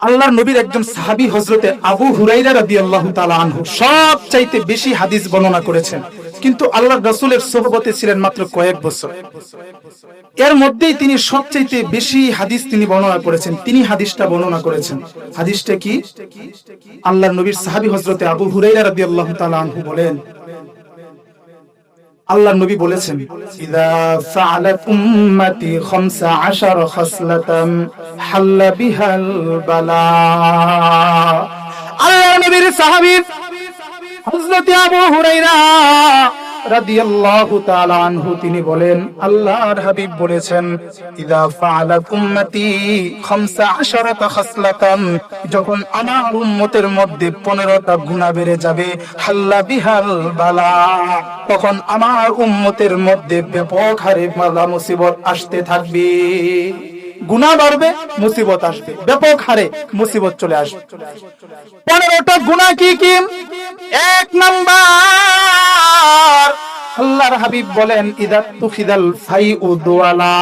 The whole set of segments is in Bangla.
আল্লাহর নবীর একজন সাহাবী হজরতে আবু হুরাইরা রাদিয়াল্লাহু তাআলা আনহু সব চাইতে বেশি হাদিস বর্ণনা করেছেন। কিন্তু আল্লাহর রাসূলের সোহবতে ছিলেন মাত্র কয়েক বছর। এর মধ্যেই তিনি সবচাইতে বেশি হাদিস তিনি বর্ণনা করেছেন। তিনি হাদিসটা বর্ণনা করেছেন। হাদিসটা কি? আল্লাহর নবীর সাহাবী হজরতে আবু হুরাইরা রাদিয়াল্লাহু তাআলা আনহু বলেন আল্লাহ নবী বলেছেন, ইদা ফাআলাত উম্মতি 15 খাসলাতান হাল্লা বিহাল বালা। আল্লাহ নবীর সাহাবী হযরত আবু হুরায়রা রাদিয়াল্লাহু তাআলা তিনি বলেন, আল্লাহর হাবিব বলেছেন, ইদা ফাআলাত উম্মতি 15 খাসলাতান যখন আমার উম্মতের মধ্যে 15টা গুনাহ বেড়ে যাবে, হাল্লা বিহাল বালা। তখন আমার উম্মতের মধ্যে ব্যাপক হারে বালা মুসিবত আসতে থাকবে। গুনাহ বাড়বে, মুসিবত আসবে। ব্যাপক হারে মুসিবত চলে আসবে। পনেরোটা গুনা কি কি এক নাম্বার। আল্লাহর হাবিব বলেন, ইদা তুফিদাল ফাই উদওয়ালা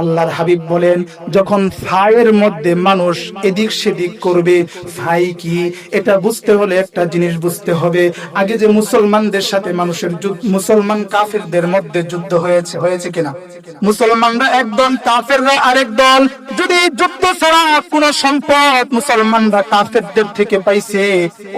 আল্লাহর হাবিব বলেন, যখন ফায়ের মধ্যে মানুষ এদিক সেদিক করবে, ফাই কি? এটা বুঝতে হলে একটা জিনিস বুঝতে হবে। আগে যে মুসলমানদের সাথে মানুষের মুসলমান কাফেরদের মধ্যে যুদ্ধ হয়েছে হয়েছে কিনা? মুসলমানরা একদল কাফেররা আরেক দল। যদি যুদ্ধ ছাড়া কোন সম্পদ মুসলমানরা কাফেরদের থেকে পাইছে,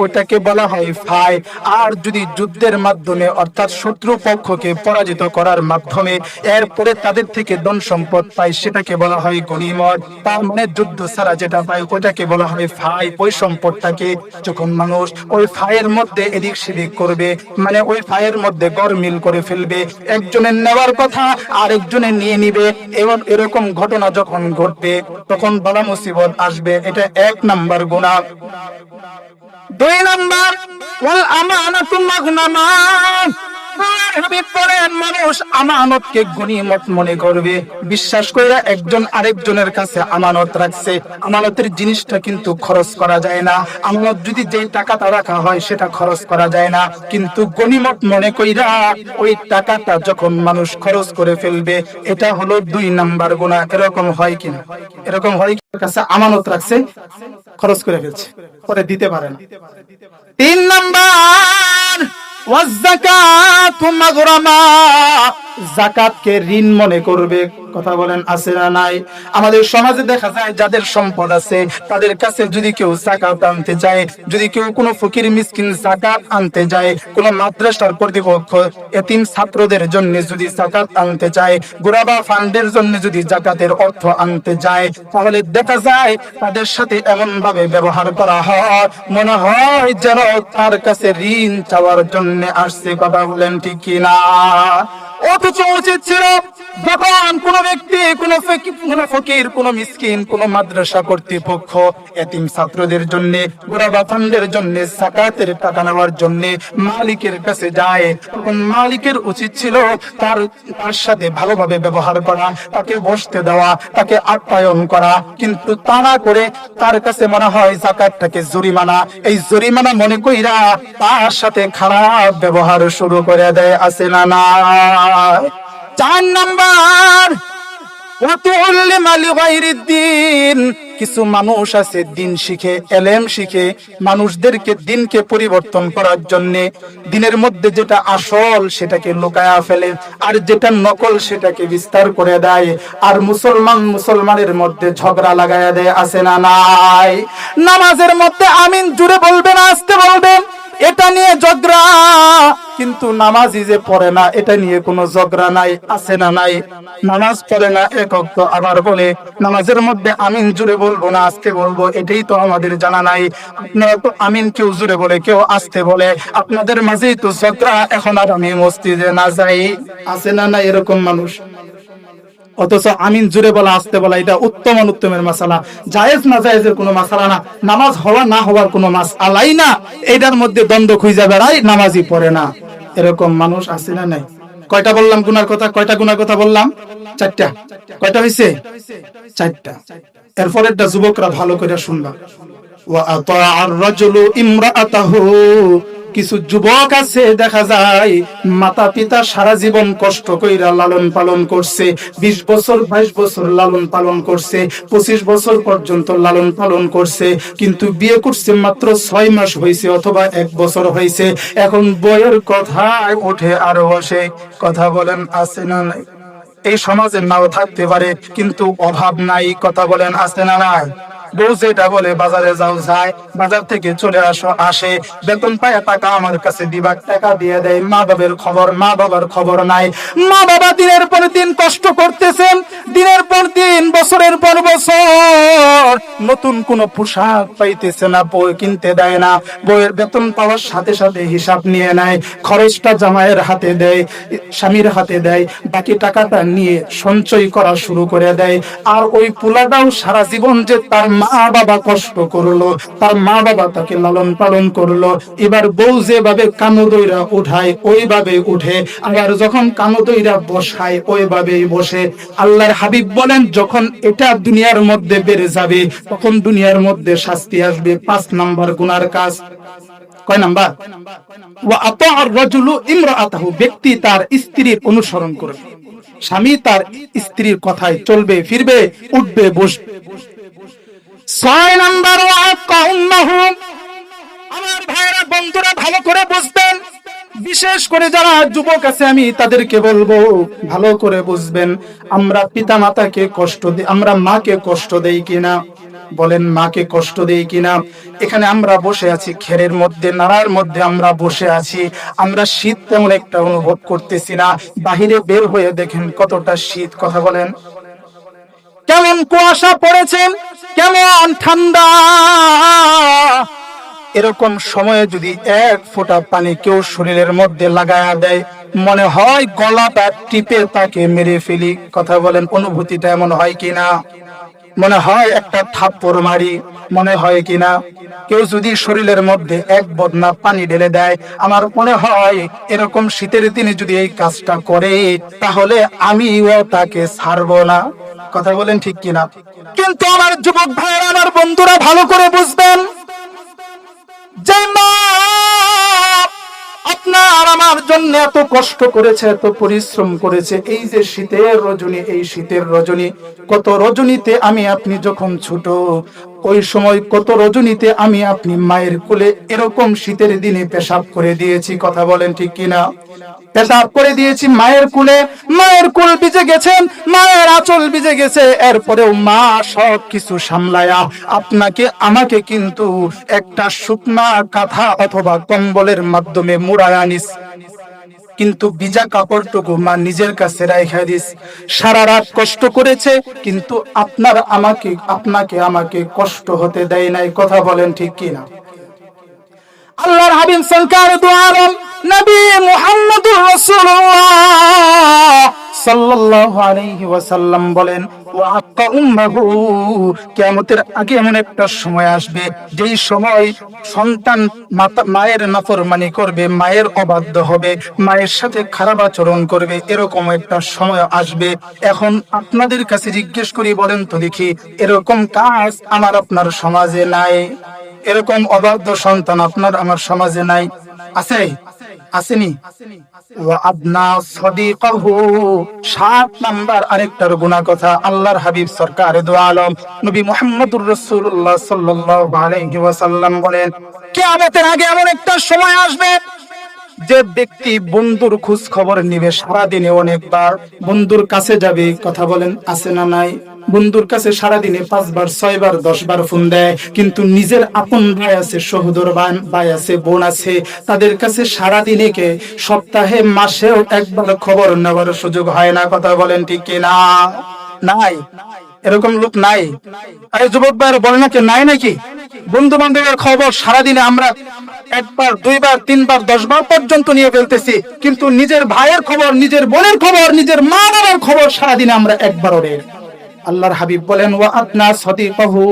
ওটাকে বলা হয় ফাই। আর যদি যুদ্ধের মাধ্যমে, অর্থাৎ শত্রু পক্ষকে পরাজিত করার মাধ্যমে এরপরে তাদের থেকে ধন সম্পদ পায়, সেটাকে বলা হয় গনিমত তার মানে যুদ্ধ ছাড়া যেটা পায় ওটাকে বলা হয় ফাই। ওই সম্পদটাকে যখন মানুষ ওই ফায়ের মধ্যে এদিক সেদিক করবে মানে ওই ফায়ের মধ্যে গরমিল করে ফেলবে একজনের নেওয়ার কথা আরেকজনের নিয়ে নিবে এবং এরকম ঘটনা যখন ঘটবে, তখন বলা মুসিবত আসবে। এটা এক নাম্বার গুণা। দুই নাম্বার, ওয়াল আমানাতু মাগনামা খরচ করা যায় না। যদি যেই টাকাটা রাখা হয়, সেটা খরচ করা যায় না। কিন্তু গনিমত মনে কইরা ওই টাকাটা যখন মানুষ খরচ করে ফেলবে, এটা হলো দুই নাম্বার গুণা এরকম হয় কিনা? এরকম হয়? কাছে আমানত রাখছে, খরচ করে ফেলছে, পরে দিতে পারে না। তিন নাম্বার জাকাত কে ঋণ মনে করবে। কথা বলেন, আছে না নাই? আমাদের সমাজে দেখা যায় যাদের সম্পদ আছে, তাদের কাছে যদি কেউ জাকাত আনতে যায়, যদি কেউ কোনো ফকির, মিসকিন জাকাত আনতে যায়, কোন মাদ্রাসার কর্তৃপক্ষ এতিম ছাত্রদের জন্য যদি জাকাত আনতে যায়, গোরাবা ফান্ডের জন্য যদি জাকাতের অর্থ আনতে যায়, তাহলে দেখা যায় তাদের সাথে এমন ভাবে ব্যবহার করা হয়, মনে হয় যেন তার কাছে ঋণ চাওয়ার জন্য আসছে। কথা বলেন ঠিক কিনা? অথচ উচিত ছিল যখন কোন ব্যক্তি, কোন ফকি- ফকির, কোন মিসকিন, কোন মাদ্রাসা কর্তৃপক্ষ এতিম ছাত্রদের জন্য গোরাবা ফান্ডের জন্য সাকাতের টাকা নেওয়ার জন্য মালিকের কাছে যায়, তখন মালিকের উচিত ছিল তার তার সাথে ভালোভাবে ব্যবহার করা, তাকে বসতে দেওয়া, তাকে আপ্যায়ন করা। কিন্তু তারা করে তার কাছে মনে হয় জাকাতটাকে জরিমানা। এই জরিমানা মনে কইরা তার সাথে খারাপ ব্যবহার শুরু করে দেয়, আছে না না চার নাম্বার কিছু মানুষ আছে, দিন শিখে শিখে, মানুষদেরকে দিনকে পরিবর্তন করার জন্য দিনের মধ্যে যেটা আসল সেটাকে লুকায়া ফেলে, আর যেটা নকল সেটাকে বিস্তার করে দেয়, আর মুসলমান মুসলমানের মধ্যে ঝগড়া লাগায়া দেয়, আছে না নাই? নামাজের মধ্যে আমিন জুড়ে বলবেন, আসতে বলবেন। এটা নিয়ে ঝগড়া। কিন্তু নামাজি যে পড়ে না, এটা নিয়ে কোনো ঝগড়া নাই, আছে না নাই। নামাজ পড়ে না একক তো আবার বলে, নামাজের মধ্যে আমিন জুড়ে বলব না, আজকে বলব, এটাই তো আমাদের জানা নাই। আপনারা তো আমিন কেউ জুড়ে বলে, কেউ আসতে বলে। আপনাদের মাঝেই তো ঝগড়া, এখন আর আমি মসজিদে না যাই। আছে না না এরকম মানুষ? অথচ আমিন জুড়ে বলা, আসতে বলা, এটা উত্তম অনুত্তমের মাসালা। জায়েজ না জায়েজের কোনো মাসালা না। নামাজ হওয়া না হওয়ার কোনো মাস আলাই না। এটার মধ্যে দ্বন্দ্ব খুঁজে বেড়ায়, নামাজই পড়ে না। এরকম মানুষ আছে না নাই? কয়টা বললাম গুনার কথা? কয়টা গুনার কথা বললাম? চারটা। কয়টা হয়েছে চারটা। এরপরে একটা যুবকরা ভালো করে শুনলাম ওয়া আতা আর রাজুলু ইমরাআতাহু। কিছু যুবক আছে, দেখা যায় মাতা পিতা সারা জীবন কষ্ট কইরা লালন পালন করছে, বিশ বছর, বাইশ বছর লালন পালন করছে, পঁচিশ বছর পর্যন্ত লালন পালন করছে, কিন্তু বিয়ে করছে মাত্র ছয় মাস হয়েছে অথবা এক বছর হয়েছে এখন বইয়ের কথা উঠে আরও বসে, কথা বলেন, আছে না এই সমাজে নাও থাকতে পারে, কিন্তু অভাব নাই, কথা বলেন, আছে না নাই? বউ যেটা বলে, বাজারে যাও যায় বাজার থেকে চলে আসো, আসে। বেতন পায় টাকা আমার কাছে দিবার টাকা দিয়ে দেয়। মা বাবার খবর, মা বাবার খবর নাই। মা বাবা দিনের পর দিন কষ্ট করতেছেন। দিনের পর দিন, বছরের পর বছর। নতুন কোন পোশাক পাইতেছে না বই কিনতে দেয় না। বইয়ের বেতন পাওয়ার সাথে সাথে হিসাব নিয়ে নেয়। খরচটা জামাইয়ের হাতে দেয়, স্বামীর হাতে দেয়। বাকি টাকাটা নিয়ে সঞ্চয় করা শুরু করে দেয়। আর ওই পোলাটাও সারা জীবন যে তার মা বাবা কষ্ট করল, তার মা বাবা তাকে লালন পালন করল। এবার বউ যেভাবে কানুদইরা উঠায়, ওইভাবে উঠে। আবার যখন কানুদইরা বসায়, ওইভাবেই বসে। আল্লাহর হাবিব বলেন, যখন এটা দুনিয়ার মধ্যে বেড়ে যাবে, তখন দুনিয়ার মধ্যে শাস্তি আসবে। পাঁচ নাম্বার গুনার কাজ। কয় নাম্বার? ওয়া আতাআর রাজুলু ইমরাআতাহু, ব্যক্তি তার স্ত্রীর অনুসরণ করবে। স্বামী তার স্ত্রীর কথায় চলবে, ফিরবে, উঠবে, বসবে। ছয় নাম্বার আমার ভাইরা বন্ধুরা, ভালো করে বুঝবেন। বিশেষ করে যারা যুবক আছে, আমি তাদেরকে বলব, ভালো করে বুঝবেন। আমরা পিতা মাতাকে কষ্ট দিই আমরা মাকে কষ্ট দেই কিনা? বলেন, মাকে কষ্ট দেই কিনা? এখানে আমরা বসে আছি, খেরের মধ্যে, নাড়ার মধ্যে আমরা বসে আছি। আমরা শীত তেমন একটা অনুভব করতেছি না। বাহিরে বের হয়ে দেখেন কতটা শীত, কথা বলেন। কেমন কুয়াশা পড়েছে? কেমন ঠান্ডা? এরকম সময়ে যদি এক ফোঁটা পানি কেউ শরীরের মধ্যে লাগায়া দেয়, মনে হয় গলাটা টিপে তাকে মেরে ফেলি। কথা বলেন, অনুভূতিটা এমন হয় কিনা মনে হয় একটা থাপ্পড় মারি, মনে হয় কিনা কেউ যদি শরীরের মধ্যে এক বদনা পানি ঢেলে দেয়, আমার মনে হয় এরকম শীতের দিনে যদি এই কাজটা করে, তাহলে আমিও তাকে ছাড়বো না। কথা বলেন ঠিক কিনা? কিন্তু আমার যুবক ভাইয়ের আমার বন্ধুরা ভালো করে বুঝবেন যে মা আপনার আমার জন্য এত কষ্ট করেছে এত পরিশ্রম করেছে। এই যে শীতের রজনী এই শীতের রজনী কত রজনীতে আমি আপনি যখন ছোট ওই সময় কত রজনীতে আমি আপনি মায়ের কোলে এরকম শীতের দিনে পেশাব করে দিয়েছি। কথা বলেন ঠিক কিনা? পেশাব করে দিয়েছি, মায়ের কুলে। মায়ের কুল ভিজে গেছেন মায়ের আঁচল ভিজে গেছে। এরপরেও মা সব কিছু সামলায়া আপনাকে, আমাকে কিন্তু একটা শুকনা কাঁথা অথবা কম্বলের মাধ্যমে মুড়ায় আনিস। কিন্তু ভিজা কাপড়টুকু মা নিজের কাছে রাইখা দিস। সারা রাত কষ্ট করেছে, কিন্তু আপনার আমাকে, আপনাকে আমাকে কষ্ট হতে দেয় নাই। কথা বলেন ঠিক কিনা? আল্লাহর হাবিব সরকার দুয়ারম নবী মুহাম্মদুর রাসূলুল্লাহ সাল্লাল্লাহু আলাইহি ওয়াসাল্লাম বলেন, ওয়া আক্কা উম্মাহু। কিয়ামতের আগে এমন একটা সময় আসবে, যেই সময় সন্তান মায়ের নাফরমানি করবে, মায়ের অবাধ্য হবে, মায়ের সাথে খারাপ আচরণ করবে, এরকম একটা সময় আসবে। এখন আপনাদের কাছে জিজ্ঞেস করি, বলেন তো দেখি, এরকম কাজ আমার আপনার সমাজে নাই? এরকম অবাধ্য সন্তান আপনার আমার সমাজে নাই? আছে? আসেনি। যে ব্যক্তি বন্ধুর খোঁজ খবর নিবে সারাদিনে অনেকবার। বন্ধুর কাছে যাবে, কথা বলেন, আছে না নাই? বন্ধুর কাছে সারাদিনে পাঁচবার, ছয়বার, দশবার ফোন দেয়, কিন্তু নিজের আপন ভাই আছে, সহোদর ভাই- ভাই আছে, বোন আছে, তাদের কাছে সারাদিনে কে? সপ্তাহে, মাসেও একবার খবর নেওয়ার সুযোগ হয় না, কথা বলেন ঠিক কিনা নাই। এরকম লোক নাই। আরে যুবক ভাইয়ের, বলে নাকি নাই নাকি? বন্ধু বান্ধবের খবর সারাদিনে আমরা একবার, দুইবার, তিনবার, দশবার পর্যন্ত নিয়ে ফেলতেছি, কিন্তু নিজের ভাইয়ের খবর, নিজের বোনের খবর, নিজের মা বাবার খবর সারাদিনে আমরা একবারও নেই। না। আল্লাহর হাবিব বলেন, ওয়া আতনা সদিকাহু,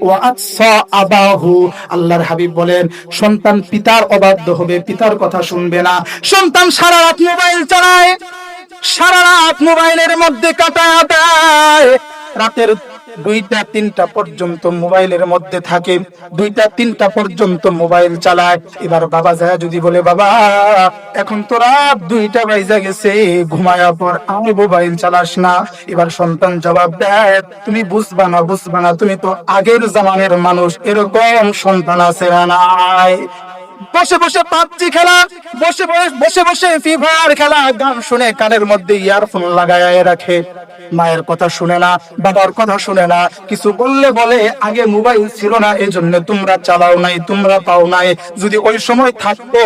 ওয়া আতসা আবাহু। আল্লাহর হাবিব বলেন, সন্তান পিতার অবাধ্য হবে, পিতার কথা শুনবে না। সন্তান সারা রাত মোবাইল চালায়, সারা রাত মোবাইলের মধ্যে কাটায় দেয় রাতের দুইটা তিনটা পর্যন্ত মোবাইলের মধ্যে থাকে, দুইটা তিনটা পর্যন্ত মোবাইল চালায়। এবার বাবা যায় যদি বলে, বাবা, এখন তো রাত দুইটা বাইজা গেছে, ঘুমায়া পর আমি মোবাইল চালাস না। এবার সন্তান জবাব দেয়, তুমি বুঝবা না বুঝবা না, তুমি তো আগের জামানের মানুষ, এরকম সন্তান আছে নাই। বসে বসে পাবজি খেলা, বসে বসে বসে বসে ফায়ার খেলা, গান শুনে কানের মধ্যে ইয়ারফোন লাগায় রাখে। মায়ের কথা শুনে না, বাবার কথা শুনে না, কিছু বললে বলে, আগে মোবাইল ছিল না এই জন্য তোমরা চালাও নাই, তোমরা পাও নাই। যদি ওই সময় থাকতো,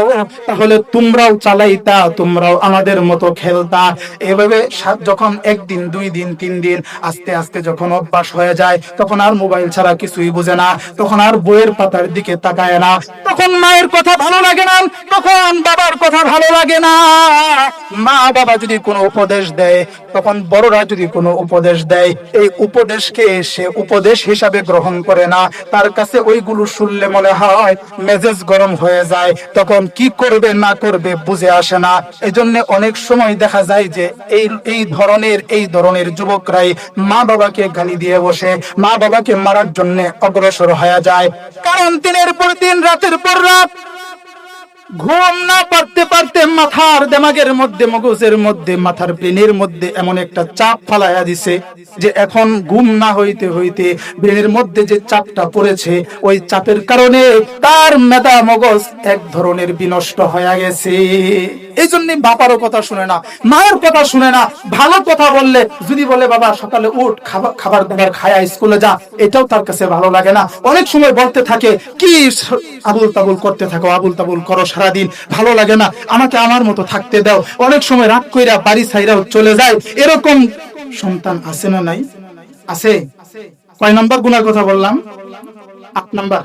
তাহলে তোমরাও চালাইতা, তোমরাও আমাদের মতো খেলতা। এভাবে যখন একদিন, দুই দিন, তিন দিন আস্তে আস্তে যখন অভ্যাস হয়ে যায়, তখন আর মোবাইল ছাড়া কিছুই বুঝে না, তখন আর বইয়ের পাতার দিকে তাকায় না। তখন মায়ের কথা ভালো লাগে না, তখন বাবার কথা ভালো লাগে না। মা বাবা যদি কোনো উপদেশ দেয়, তখন বড়রা যদি কোনো উপদেশ দেয়, এই উপদেশকে সে উপদেশ হিসাবে গ্রহণ করে না। তার কাছে ওইগুলো শুনলে মনে হয় মেজাজ গরম হয়ে যায়। তখন কি করবে না করবে বুঝে আসে না। এজন্য অনেক সময় দেখা যায় যে এই এই ধরনের এই ধরনের যুবকরাই মা বাবাকে গালি দিয়ে বসে। মা বাবাকে মারার জন্য অগ্রসর হয়ে যায়। কারণ দিনের পর দিন, রাতের পর রাত। ঘুম না পারতে পারতে মাথার দেমাগের মধ্যে, মগজের মধ্যে, মাথার ব্রেনের মধ্যে এমন একটা চাপ ফালাইয়া দিছে যে এখন ঘুম না হইতে হইতে ব্রেনের মধ্যে যে চাপটা পড়েছে, ওই চাপের কারণে তার মেধা মগজ এক ধরনের বিনষ্ট হয়ে গেছে। এই জন্য বাবারও কথা শুনে না, মায়ের কথা শুনে না ভালো কথা বললে, যদি বলে, বাবা, সকালে উঠ খাবার দাবার খায়া স্কুলে যা। এটাও তার কাছে ভালো লাগে না। অনেক সময় বলতে থাকে, কি আবুল তাবুল করতে থাকো, আবুল তাবুল করো সারাদিন, ভালো লাগে না। আমাকে আমার মতো থাকতে দাও। অনেক সময় রাগ কইরা বাড়ি ছাইরাও চলে যায়। এরকম সন্তান আছে না নাই? আছে? কয় নাম্বার গুনার কথা বললাম? আট নাম্বার।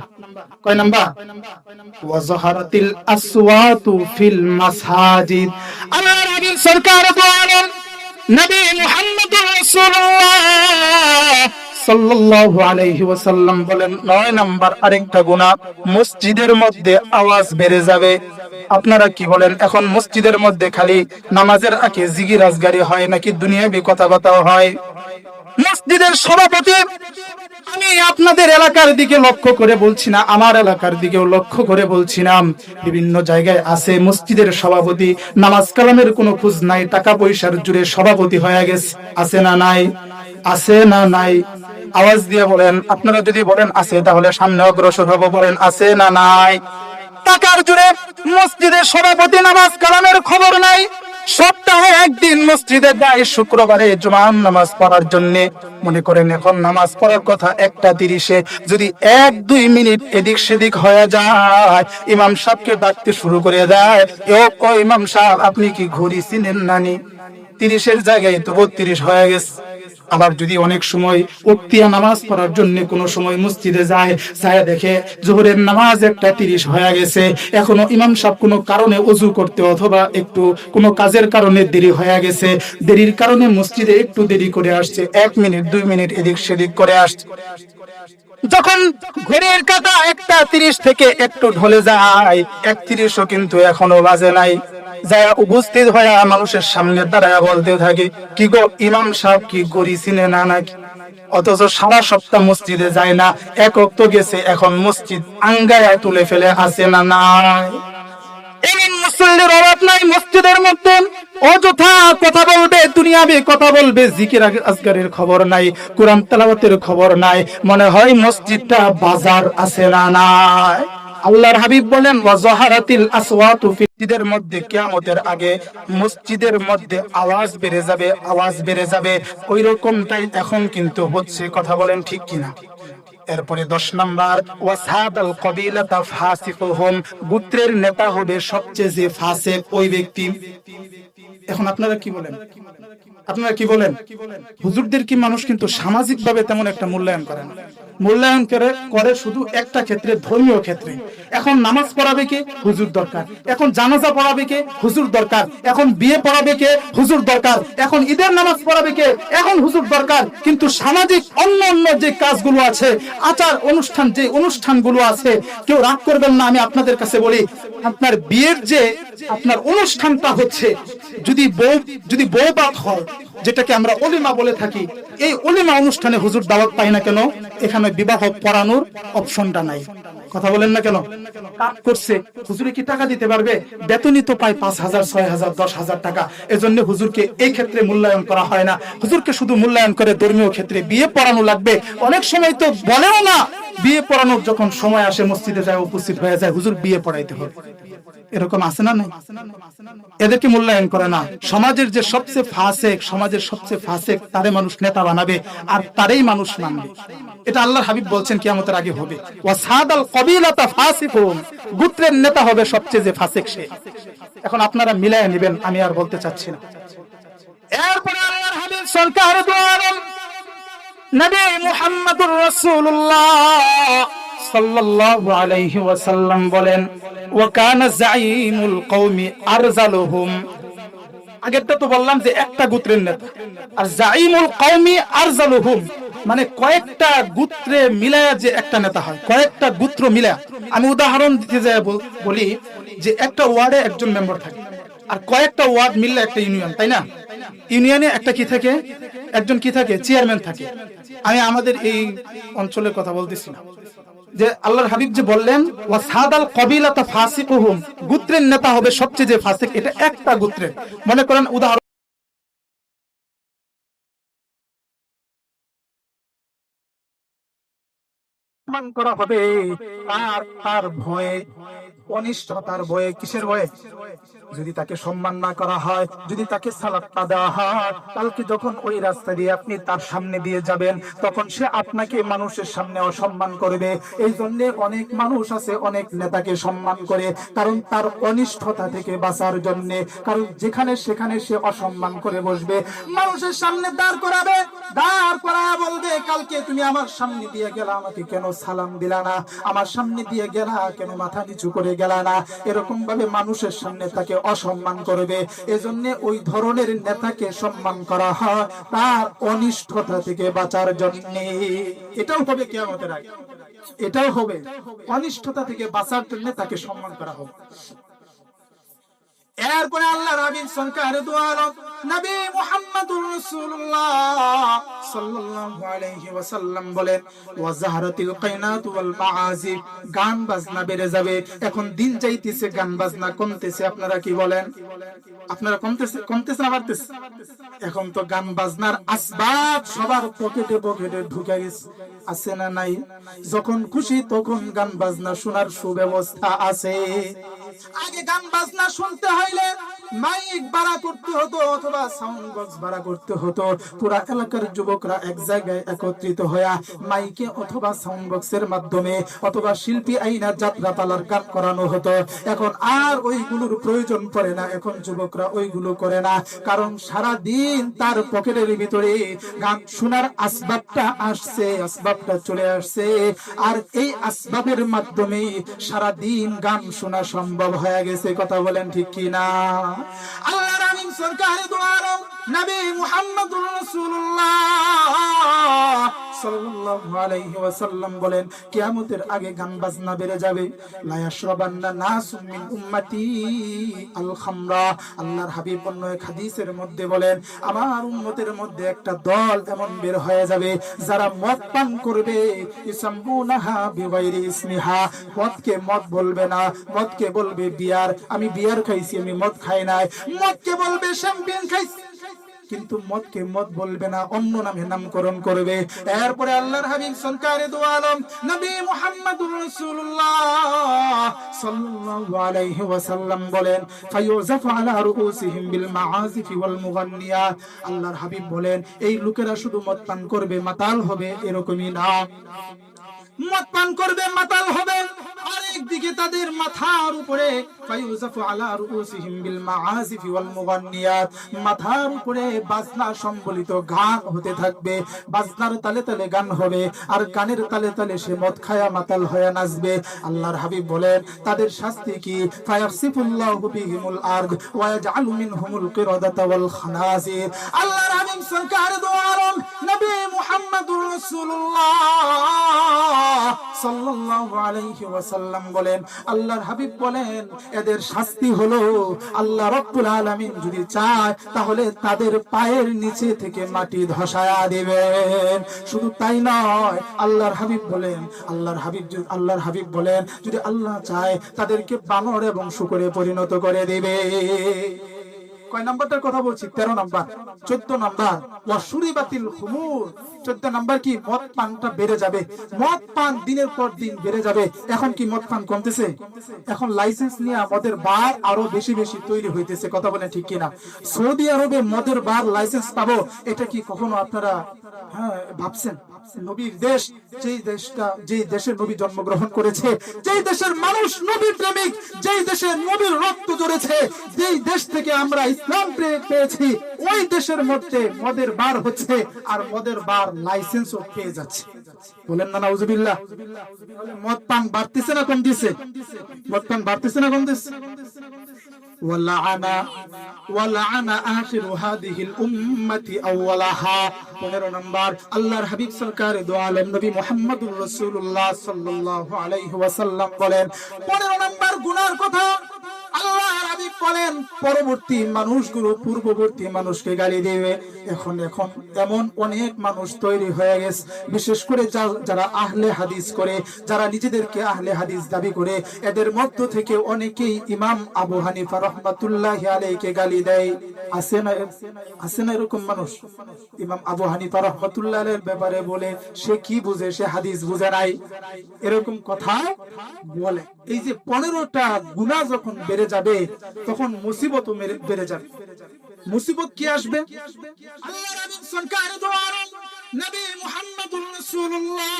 আরেকটা মসজিদের মধ্যে আওয়াজ বেড়ে যাবে। আপনারা কি বলেন, এখন মসজিদের মধ্যে খালি নামাজের আগে জিগি আজগারি হয় নাকি দুনিয়াবি কথাবার্তা হয়? মসজিদের সভাপতি আমি আপনাদের এলাকার দিকে লক্ষ্য করে বলছি না, আমার এলাকার দিকেও লক্ষ্য করে বলছিলাম বিভিন্ন জায়গায় আছে মসজিদের সভাপতি, নামাজ কালামের কোনো খোঁজ নাই, টাকা পয়সার জুড়ে সভাপতি হয়ে গেছে। আছে না নাই? আছে না নাই? আওয়াজ দিয়ে বলেন, আপনারা যদি বলেন আছে, তাহলে সামনে অগ্রসর হব, বলেন, আছে না নাই? টাকার জুড়ে মসজিদের সভাপতি, নামাজ কালামের খবর নাই। সপ্তাহে একদিন মসজিদে যায় শুক্রবারে জুমান নামাজ পড়ার জন্য। মনে করেন, এখন নামাজ পড়ার কথা একটা তিরিশে, যদি এক দুই মিনিট এদিক সেদিক হয়ে যায়, ইমাম সাহেবকে ডাকতে শুরু করে দেয় ও ইমাম সাহেব, আপনি কি ঘুরি চিনেন নানি? তিরিশের জায়গায় তো বত্রিশ হয়ে গেছে। আবার যদি অনেক সময় উক্তিয়া নামাজ পড়ার জন্য কোনো সময় মসজিদে যায় যায় দেখে জোহরের নামাজ একটা তিরিশ হয়ে গেছে। এখনও ইমাম সাহেব কোনো কারণে অজু করতে অথবা একটু কোনো কাজের কারণে দেরি হয়ে গেছে। দেরির কারণে মসজিদে একটু দেরি করে আসছে, এক মিনিট, দুই মিনিট এদিক সেদিক করে আসছে। যখন ঘড়ির কাটা একটা তিরিশ থেকে একটু ঢলে যায় একত্রিশও কিন্তু এখনও বাজে নাই। যায় উপস্থিত হয়ে মানুষের সামনে দাঁড়ায় বলতে থাকে, কি গো, ইমাম সাহেব কি চিনে না নাকি? অথচ সারা সপ্তাহ মসজিদে যায় না, এক অক্ত গেছে, এখন মসজিদ আঙ্গায় তুলে ফেলে আসে না নাই? মুসল্লির অভাব নাই মসজিদের মধ্যে। অযথা কথা বলবে দুনিয়াবি, কথা বলবে জিকির আজগারের খবর নাই, কোরআন তেলাওয়াতের খবর নাই, মনে হয় মসজিদটা বাজার আছে না নাই। আল্লাহর হাবিব বলেন ওয়াজহারাতিল আসওয়াতু ফিদের মধ্যে, কিয়ামতের আগে মসজিদের মধ্যে আওয়াজ বেড়ে যাবে, আওয়াজ বেড়ে যাবে। ওই রকমটাই এখন কিন্তু হচ্ছে, কথা বলেন ঠিক কিনা? এরপরে দশ নাম্বার ওয়াসাদাল কবিলাতা ফাসিকুহুম গোত্রের নেতা হবে সবচেয়ে যে ফাসিক, ওই ব্যক্তি এখন আপনারা কি বলেন? আপনারা কি বলেন? হুজুরদের কি মানুষ কিন্তু সামাজিক ভাবে তেমন একটা মূল্যায়ন করেন না। মূল্যায়ন করে করে শুধু একটা ক্ষেত্রে, ধর্মীয় ক্ষেত্রে। এখন নামাজ পড়াবে কে? হুজুর দরকার। এখন জানাজা পড়াবে কে? হুজুর দরকার। এখন বিয়ে পড়াবে কে? হুজুর দরকার। এখন ঈদের নামাজ পড়াবে কে? এখন হুজুর দরকার। কিন্তু সামাজিক অন্য অন্য যে কাজগুলো আছে, আচার অনুষ্ঠান যে অনুষ্ঠানগুলো আছে, কেউ রাগ করবেন না, আমি আপনাদের কাছে বলি, আপনার বিয়ের যে আপনার অনুষ্ঠানটা হচ্ছে, যদি বউ যদি বউ বাদ হয়, যেটাকে আমরা অলিমা বলে থাকি, এই অলিমা অনুষ্ঠানে হুজুর দাওয়াত পাই না কেন? এখানে বিবাহ পড়ানোর অপশনটা নাই। কথা বলেন না কেন? কাজ করছে, হুজুরে কি টাকা দিতে পারবে? বেতনই তো পায় পাঁচ হাজার, ছয় হাজার, দশ হাজার টাকা। এজন্য হুজুরকে এই ক্ষেত্রে মূল্যায়ন করা হয় না। হুজুরকে শুধু মূল্যায়ন করে ধর্মীয় ক্ষেত্রে বিয়ে পড়ানো লাগবে। অনেক সময় তো বলেও না, বিয়ে পড়ানোর যখন সময় আসে, মসজিদে যায়, উপস্থিত হয়ে যায়, হুজুর বিয়ে পড়াইতে হবে। এরকম আছে না নাই? এদেরকে মূল্যায়ন করে না। সমাজের যে সবচেয়ে ফাসেক, সমাজের সবচেয়ে ফাসেক, তারে মানুষ নেতা বানাবে আর তারেই মানুষ মানবে। এটা আল্লাহর হাবিব বলছেন, কিয়ামতের আগে হবে। ওয়াসাদাল কবিলাতা ফাসিকুন। গোত্রের নেতা হবে সবচেয়ে যে ফাসেক সে। এখন আপনারা মিলায় নেবেন, আমি আর বলতে চাচ্ছি না। এরপরে আল্লাহর হাবিব সরকার দোয়ারম নবী মুহাম্মদুর রাসূলুল্লাহ। মানে কয়েকটা গোত্রে মিলায়া যে একটা নেতা হয়, কয়েকটা গোত্র মিলায়া। আমি উদাহরণ দিতে যাই বলি যে একটা ওয়ার্ডে একজন মেম্বার থাকে, আর কয়েকটা ওয়ার্ড মিললে একটা ইউনিয়ন, তাই না? ইউনিয়নে একটা কি থাকে? একজন কি থাকে? চেয়ারম্যান থাকে। আমি আমাদের এই অঞ্চলের কথা বলতেছি না। যে আল্লাহর হাবিব যে বললেন ওয়াসাদাল কবিলাতা ফাসিকুহুম। গোত্রের নেতা হবে সবচেয়ে যে ফাসিক, এটা একটা গোত্রের। মনে করেন উদাহরণ সম্মান করা হবে, তার তার ভয়ে অনিষ্টতার ভয়ে, কিসের ভয়ে? যদি তাকে সম্মান না করা হয়, যদি তাকে সালাদটা দেওয়া হয় কালকে যখন ওই রাস্তা দিয়ে আপনি তার সামনে দিয়ে যাবেন, তখন সে আপনাকে মানুষের সামনে অসম্মান করবে? এই জন্য অনেক মানুষ আছে, অনেক নেতাকে সম্মান করে, কারণ তার অনিষ্ঠতা থেকে বাঁচার জন্য, কারণ যেখানে সেখানে সে অসম্মান করে বসবে। মানুষের সামনে দাঁড় করাবে, দাঁড় করা বলবে, কালকে তুমি আমার সামনে দিয়ে গেলে আমাকে কেন সালাম দিলা না। আমার সামনে দিয়ে গেলা, কেন মাথা নিচু করে গেলা না? এরকম ভাবে মানুষের সামনে তাকে অসম্মান করবে। এজন্য ওই ধরনের নেতাকে সম্মান করা হয় তার অনিষ্ঠতা থেকে বাঁচার জন্য। এটাও হবে কেমতের আগে। এটাও হবে। অনিষ্ঠতা থেকে বাঁচার জন্য তাকে সম্মান করা হবে এরপরে আল্লাহ রাবির সরকার দোয়ার নবী রাসূলুল্লাহ সাল্লাল্লাহু আলাইহি ওয়াসাল্লাম বলেন ওয়াল মাআজিব গান বাজনা বেড়ে যাবে। এখন দিন যাইতেছে, গান বাজনা কমতেছে। আপনারা কি বলেন? আপনারা কমতেছে কমতেছে না বাড়তেছে? এখন তো গান বাজনার আসবাব সবার পকেটে পকেটে ঢুকে গেছে। আছে না নাই? যখন খুশি তখন গান বাজনা শোনার সুব্যবস্থা আছে। আগে গান বাজনা শুনতে হইলে মাইক ভাড়া করতে হতো অথবা সাউন্ড বক্স ভাড়া করতে হতো। পুরা এলাকার যুবকরা এক জায়গায় একত্রিত হয়ে মাইকে অথবা সাউন্ড বক্সের মাধ্যমে অথবা শিল্পী আইনা যাত্রা পালার গান করানো হতো। এখন আর ওইগুলোর প্রয়োজন পড়ে না, এখন যুবকরা ওইগুলো করে না। কারণ সারা দিন তার পকেটের ভিতরে গান শোনার আসবাবটা আসছে, আসবাবটা চলে আসছে। আর এই আসবাবের মাধ্যমে সারা দিন গান শোনা সম্ভব। হয়ে গেছে কথা বলেন ঠিক কি না আল্লাহর সরকারি দোয়ার নবী রাসূলুল্লাহ সাল্লাল্লাহু আলাইহি ওয়াসাল্লাম বলেন, কিয়ামতের আগে গান বাজনা বেড়ে যাবে। লা মিন উম্মতি আল খামরা আল্লাহর হাবিব অন্য এক হাদিসের মধ্যে বলেন, আমার উম্মতের মধ্যে একটা দল এমন বের হয়ে যাবে, যারা মদ পান করবে। ইসাম্বুনাহা বিগাইরি ইসমিহা। মদকে মদ বলবে না, মদকে বলবে বিয়ার। আমি বিয়ার খাইছি, আমি মদ খাই নাই। মদকে বলবে শ্যাম্পেন খাইছি। কিন্তু মদকে মদ বলবে না, অন্য নামে নামকরণ করবে। এরপরে আল্লাহর হাবিব সরকারে দু আলম, নবী মুহাম্মদুর রাসূলুল্লাহ সাল্লাল্লাহু আলাইহি ওয়াসাল্লাম বলেন ফায়ুজাফু আলা রুউসিহিম বিল মাআজিফি ওয়াল মুগান্নিয়াত আল্লাহর হাবিব বলেন, এই লোকেরা শুধু মদ পান করবে, মাতাল হবে, এরকমই না। পান করবে, মাতাল হবে। আরেক দিকে তাদের মাথার উপরে মাথার উপরে বাজনা সম্বলিত গান হতে থাকবে। বাজনার তালে তালে গান হবে, আর গানের তালে তালে সে মদ খায়া মাতাল হয়ে নাচবে। আল্লাহর হাবিব বলেন, তাদের শাস্তি কি? আল্লাহর হাবিব, সরকার দোয়ারম নবী মুহাম্মদুর রাসূলুল্লাহ। হাবিব বলেন যদি তাদের পায়ের নিচে থেকে মাটি ধসায়া দিবেন। শুধু তাই নয়, আল্লাহর হাবিব বলেন, আল্লাহর হাবিব আল্লাহর হাবিব বলেন, যদি আল্লাহ চায়, তাদেরকে বানর এবং শুকরে পরিণত করে দিবে। কয় নাম্বারটার কথা বলছি? তেরো নাম্বার। চোদ্দ নাম্বার। ওয়াসুরি বাতিল হুমুর। চোদ্দ নাম্বার কি? মদ পানটা বেড়ে যাবে। মদ পান দিনের পর দিন বেড়ে যাবে। এখন কি মদ পান কমতেছে? এখন লাইসেন্স নিয়ে মদের বার আরও বেশি বেশি তৈরি হইতেছে। কথা বলে ঠিক কিনা? সৌদি আরবে মদের বার লাইসেন্স পাবো। এটা কি কখনো আপনারা হ্যাঁ ভাবছেন? নবীর দেশ, যেই দেশটা, যেই দেশের নবী জন্মগ্রহণ করেছে, যেই দেশের মানুষ নবী প্রেমিক, যেই দেশের নবীর রক্ত জড়েছে যেই দেশ থেকে আমরা ইসলাম পেয়েছি, ওই দেশের মধ্যে মদের বার হচ্ছে আর মদের বার লাইসেন্সও পেয়ে যাচ্ছে। বলেন না, নাউজুবিল্লাহ। মদ পান বাড়তেছে না কম দিছে মদ পান বাড়তেছে না কম দিছে ولعن ولعن آخر هذه الأمة أولها পনেরো নম্বর আল্লাহর হাবিব সরকার দো আলম নবী মোহাম্মদুর রসুল্লাহ সাল্লাল্লাহু আলাইহি ওয়াসাল্লাম বলেন পনেরো নম্বর গুনার কথা বলেন, পরবর্তী মানুষগুলো পূর্ববর্তী মানুষকে গালি দেবে। এখন এখন এমন অনেক মানুষ তৈরি হয়ে গেছে। বিশেষ করে যারা আহলে হাদিস করে, যারা নিজেদেরকে আহলে হাদিস দাবি করে, এদের মধ্য থেকে অনেকেই ইমাম আবু হানিফা রহমাতুল্লাহ আলাইকে গালি দেয়। আছে না আছে না এরকম মানুষ? ইমাম আবু হানিফা রহমাতুল্লাহ আলাইহির ব্যাপারে বলে, সে কি বুঝে? সে হাদিস বুঝে নাই। এরকম কথা বলে। এই যে পনেরোটা গুণা যখন বেড়ে যাবে তখন মুসিবত বেড়ে যাবে। মুসিবত কি আসবে? আল্লাহর আমিন সরকার দোয়ারম নবী মুহাম্মদুর রাসূলুল্লাহ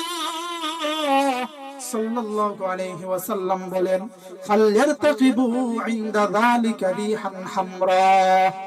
সাল্লাল্লাহু আলাইহি ওয়াসাল্লাম বলেন ফালইরতাকিবু ইনদা যালিকা রিহান হামরা।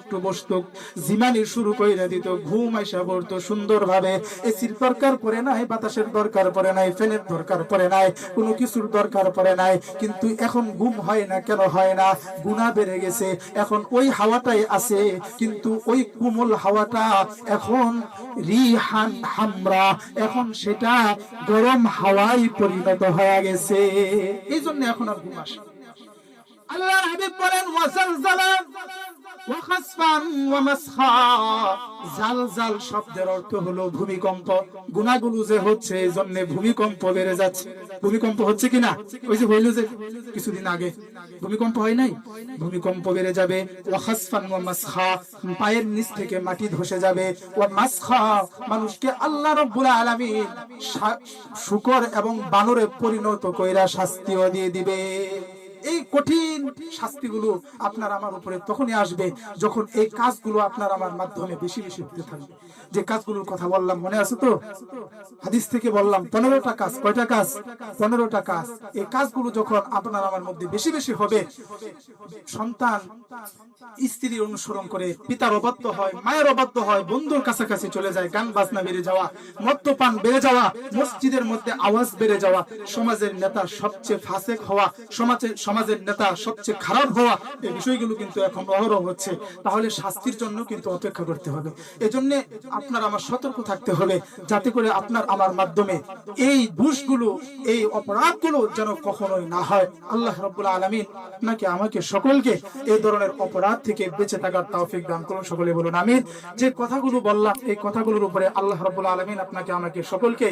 একটু বসতো। জিমানি শুরু কইরা দিত, ঘুম আইসা পড়তো সুন্দরভাবে। এসির দরকার পড়ে নাই, বাতাসের দরকার পড়ে নাই, ফ্যানের দরকার পড়ে নাই, কোনো কিছুর দরকার পড়ে নাই। কিন্তু এখন ঘুম হয় না, কেন হয় না? গুণা বেড়ে গেছে, এখন ওই হাওয়াটাই আছে। কিন্তু ওই কোমল হাওয়াটা এখন রিহান হামরা, এখন সেটা গরম হাওয়ায় পরিণত হয়ে গেছে। এই জন্য এখন আর ঘুম আসে। আল্লাহর হাবিব বলেন জালজাল শব্দের অর্থ হলো ভূমিকম্প। গুনাহগুলো যে হচ্ছে এই জন্য ভূমিকম্প বেড়ে যাচ্ছে। ভূমিকম্প হচ্ছে ওই যে হইল যে, কিছুদিন আগে। ভূমিকম্প হয় নাই? ভূমিকম্প বেড়ে যাবে। ওয়া পায়ের নিচ থেকে মাটি ধসে যাবে। ওয়া মাসখা, মানুষকে আল্লাহ রাব্বুল আলামিন শুকর এবং বানরে পরিণত কইরা শাস্তিও দিয়ে দিবে। এই কঠিন শাস্তিগুলো আপনার আমার উপরে তখনই আসবে যখন এই কাজগুলো আপনার আমার মাধ্যমে বেশি বেশি হতে থাকবে। যে কাজগুলোর কথা বললাম, মনে আছে তো? হাদিস থেকে বললাম, পনেরোটা কাজ, কয়টা কাজ? পনেরোটা কাজ। এই কাজগুলো যখন আপনার আমার মধ্যে বেশি বেশি হবে, সন্তান স্ত্রী অনুসরণ করে পিতার অবাধ্য হয়, মায়ের অবাধ্য হয়, বন্ধুর কাছাকাছি চলে যায়, গান বাজনা বেড়ে যাওয়া, মদ্যপান বেড়ে যাওয়া, মসজিদের মধ্যে আওয়াজ বেড়ে যাওয়া, সমাজের নেতা সবচেয়ে ফাসেক হওয়া, সমাজের সমাজের নেতা সবচেয়ে খারাপ হওয়া এই বিষয়গুলো কিন্তু এখন অহরহ হচ্ছে। তাহলে শাস্তির জন্য কিন্তু অপেক্ষা করতে হবে। এজন্য আপনার আমার সতর্ক থাকতে হবে, যাতে করে আপনার আমার মাধ্যমে এই দোষগুলো এই অপরাধগুলো যেন কখনোই না হয়। আল্লাহ রাব্বুল আলামিন নাকি আমাকে সকলকে এই ধরনের অপরাধ থেকে বেঁচে থাকার তৌফিক দান করুন। সকলে বলুন, আমিন। যে কথাগুলো বললাম, এই কথাগুলোর উপরে আল্লাহ রাব্বুল আলামিন আপনাকে, আমাকে সকলকে